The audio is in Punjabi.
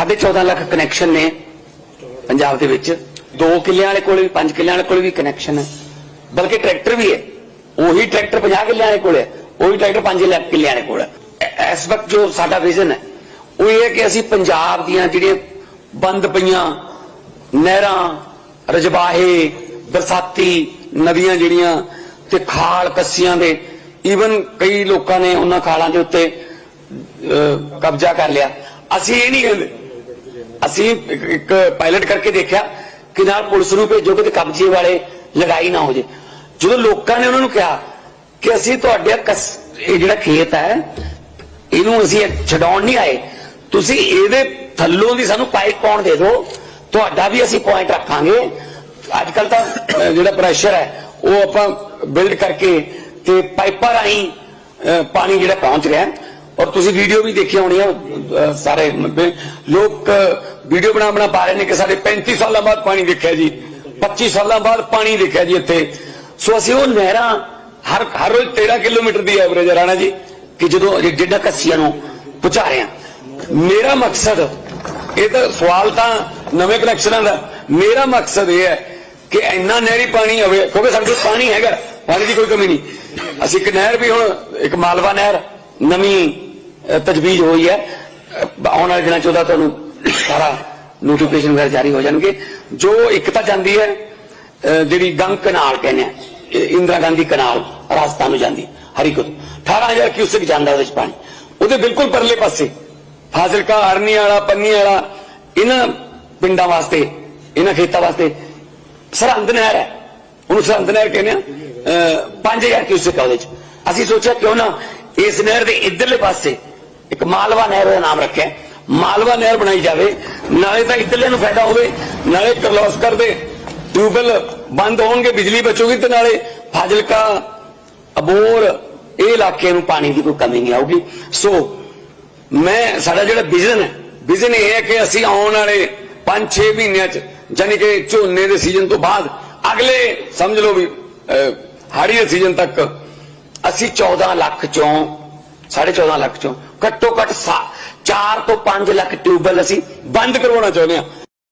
ਸਾਢੇ 14 ਲੱਖ ਕਨੈਕਸ਼ਨ ਨੇ ਪੰਜਾਬ ਦੇ ਵਿੱਚ। 2 ਕਿੱਲਿਆਂ ਵਾਲੇ ਕੋਲ ਵੀ 5 ਕਿੱਲਿਆਂ ਵਾਲੇ ਕੋਲ ਵੀ ਕਨੈਕਸ਼ਨ ਹੈ। ਬਲਕਿ ਟਰੈਕਟਰ ਵੀ ਹੈ। ਉਹੀ ਟਰੈਕਟਰ 50 ਕਿੱਲਿਆਂ ਵਾਲੇ ਕੋਲ ਹੈ। ਉਹੀ ਟਰੈਕਟਰ 5 ਲੱਖ ਕਿੱਲਿਆਂ ਵਾਲੇ ਕੋਲ ਹੈ। ਇਸ ਵਕਤ ਜੋ ਸਾਡਾ ਵਿਜ਼ਨ ਹੈ, ਉਹ ਇਹ ਹੈ ਕਿ ਅਸੀਂ ਪੰਜਾਬ ਦੀਆਂ ਜਿਹੜੀਆਂ ਬੰਦ ਪਈਆਂ ਨਹਿਰਾਂ ਰਜਬਾਹੇ ਬਰਸਾਤੀ ਨਦੀਆਂ ਜਿਹੜੀਆਂ ਤੇ ਖਾਲ ਕੱਸੀਆਂ ਦੇ ਈਵਨ ਕਈ ਲੋਕਾਂ ਨੇ ਉਹਨਾਂ ਖਾਲਾਂ ਦੇ ਉੱਤੇ ਕਬਜ਼ਾ ਕਰ ਲਿਆ। ਅਸੀਂ ਇਹ ਨਹੀਂ ਕਹਿੰਦੇ ਅਸੀਂ ਇੱਕ- ਪਾਇਲਟ ਕਰਕੇ ਦੇਖਿਆ ਕਿ ਨਾਲ ਪੁਲਿਸ ਨੂੰ ਭੇਜੋ ਕਿ ਕਬਜ਼ੇ ਵਾਲੇ ਲੜਾਈ ਨਾ ਹੋ ਜੇ ਜਦੋਂ ਲੋਕਾਂ ਨੇ ਉਹਨਾਂ ਨੂੰ ਕਿਹਾ ਕਿ ਅਸੀਂ ਤੁਹਾਡੇ ਇਹ ਜਿਹੜਾ ਖੇਤ ਹੈ, ਇਹਨੂੰ ਅਸੀਂ ਛਡਾਉਣ ਨਹੀਂ ਆਏ, ਤੁਸੀਂ ਇਹਦੇ ਥੱਲੋਂ ਦੀ ਸਾਨੂੰ ਪਾਈਪ ਪਾਉਣ ਦੇ ਦਿਓ, ਤੁਹਾਡਾ ਵੀ ਅਸੀਂ ਪੁਆਇੰਟ ਰੱਖਾਂਗੇ ਅੱਜ ਕੱਲ ਤਾਂ ਜਿਹੜਾ ਪ੍ਰੈਸ਼ਰ ਹੈ, ਉਹ ਆਪਾਂ ਬਿਲਡ ਕਰਕੇ ਤੇ ਪਾਈਪਾਂ ਰਾਹੀਂ ਪਾਣੀ ਜਿਹੜਾ ਪਹੁੰਚ ਰਿਹਾ ਹੈ। ਔਰ ਤੁਸੀਂ ਵੀਡੀਓ ਵੀ ਦੇਖੀ ਹੋਣੀ ਹੈ ਸਾਰੇ ਲੋਕ ਵੀਡੀਓ ਬਣਾ ਬਣਾ ਪਾ ਰਹੇ ਨੇ ਕਿ ਸਾਡੇ 35 ਸਾਲਾਂ ਬਾਅਦ ਪਾਣੀ ਦੇਖਿਆ ਜੀ 25 ਸਾਲਾਂ ਬਾਅਦ ਪਾਣੀ ਦੇਖਿਆ ਜੀ ਇੱਥੇ। ਸੋ ਅਸੀਂ ਉਹ ਨਹਿਰਾਂ ਹਰ ਹਰ ਰੋਜ਼ 13 ਕਿਲੋਮੀਟਰ ਦੀ ਐਵਰੇਜ ਰਾਣਾ ਜੀ, ਕਿ ਜਦੋਂ ਜਿਹੜਾ ਕੱਸੀਆਂ ਨੂੰ ਪਹੁੰਚਾ ਰਹੇ ਹਾਂ। ਮੇਰਾ ਮਕਸਦ, ਇਹ ਤਾਂ ਸਵਾਲ ਤਾਂ ਨਵੇਂ ਕਨੈਕਸ਼ਨਾਂ ਦਾ, ਮੇਰਾ ਮਕਸਦ ਇਹ ਹੈ ਕਿ ਇੰਨਾ ਨਹਿਰੀ ਪਾਣੀ ਹੋਵੇ ਕਿਉਂਕਿ ਸਾਡੇ ਕੋਲ ਪਾਣੀ ਹੈਗਾ, ਪਾਣੀ ਦੀ ਕੋਈ ਕਮੀ ਨਹੀਂ। ਅਸੀਂ ਇੱਕ ਨਹਿਰ ਵੀ ਹੁਣ, ਇੱਕ ਮਾਲਵਾ ਨਹਿਰ ਨਵੀਂ ਤਜਵੀਜ਼ ਹੋਈ ਹੈ। ਆਉਣ ਵਾਲੇ ਦਿਨਾਂ ਚ ਉਹਦਾ ਤੁਹਾਨੂੰ ਸਾਰਾ ਨੋਟੀਫਿਕੇਸ਼ਨ ਵਗੈਰਾ ਜਾਰੀ ਹੋ ਜਾਣਗੇ। ਜੋ ਇੱਕ ਤਾਂ ਜਾਂਦੀ ਹੈ ਜਿਹੜੀ ਗੰਗ ਕਨਾਲ ਕਹਿੰਦੇ ਆ ਇੰਦਰਾ ਗਾਂਧੀ ਕਨਾਲ, ਰਾਜਸਥਾਨ ਨੂੰ ਜਾਂਦੀ ਹਰੀਕੁਦ 18000 ਕਿਊਸਿਕ ਜਾਂਦਾ ਉਹਦੇ ਚ ਪਾਣੀ। ਉਹਦੇ ਬਿਲਕੁਲ ਪਰਲੇ ਪਾਸੇ, ਫਾਜ਼ਿਲਕਾ ਅਰਨੀ ਵਾਲਾ ਪੰਨੀ ਵਾਲਾ ਇਹਨਾਂ ਪਿੰਡਾਂ ਵਾਸਤੇ, ਇਹਨਾਂ ਖੇਤਾਂ ਵਾਸਤੇ ਸਰਹੰਦ ਨਹਿਰ ਹੈ। ਉਹਨੂੰ ਸਰਹੰਦ ਨਹਿਰ ਕਹਿੰਦੇ ਆ। ਅਹ 5000 ਕਿਊਸਿਕ ਆ ਉਹਦੇ ਚ। ਅਸੀਂ ਸੋਚਿਆ ਕਿਉਂ ਨਾ ਇਸ ਨਹਿਰ ਦੇ ਇਧਰਲੇ ਪਾਸੇ, ਇੱਕ ਮਾਲਵਾ ਨਹਿਰ ਦਾ ਨਾਮ ਰੱਖਿਆ। ਮਾਲਵਾ ਨਹਿਰ ਬਣਾਈ ਜਾਵੇ, ਨਾਲੇ ਤਾਂ ਇਧਰਲੇ ਨੂੰ ਫਾਇਦਾ ਹੋਵੇ, ਨਾਲੇ ਕਰਲੋਸਕਰ ਦੇ ਟਿਊਬਵੈਲ ਬੰਦ ਹੋਣਗੇ, ਬਿਜਲੀ ਬਚੂਗੀ ਤੇ ਨਾਲੇ ਫਾਜ਼ਿਲਕਾ ਅਬੋਰ ਇਹ ਇਲਾਕੇ ਨੂੰ ਪਾਣੀ ਦੀ ਕੋਈ ਕਮੀ ਨਹੀਂ ਆਊਗੀ। ਸੋ ਮੈਂ, ਸਾਡਾ ਜਿਹੜਾ ਵਿਜ਼ਨ ਹੈ ਵਿਜ਼ਨ ਇਹ ਹੈ ਕਿ ਅਸੀਂ ਆਉਣ ਵਾਲੇ 5-6 ਮਹੀਨਿਆਂ ਚ ਯਾਨੀ ਕਿ ਝੋਨੇ ਦੇ ਸੀਜ਼ਨ ਤੋਂ ਬਾਅਦ, ਅਗਲੇ, ਸਮਝ ਲਓ ਵੀ ਹਾੜੀ ਦੇ ਸੀਜ਼ਨ ਤੱਕ, ਅਸੀਂ 14 ਲੱਖ ਚੋਂ 14.5 ਲੱਖ ਚੋਂ ਘੱਟੋ ਘੱਟ 4 ਤੋਂ 5 ਲੱਖ ਟਿਊਬਵੈਲ ਅਸੀਂ ਬੰਦ ਕਰਵਾਉਣਾ ਚਾਹੁੰਦੇ ਹਾਂ।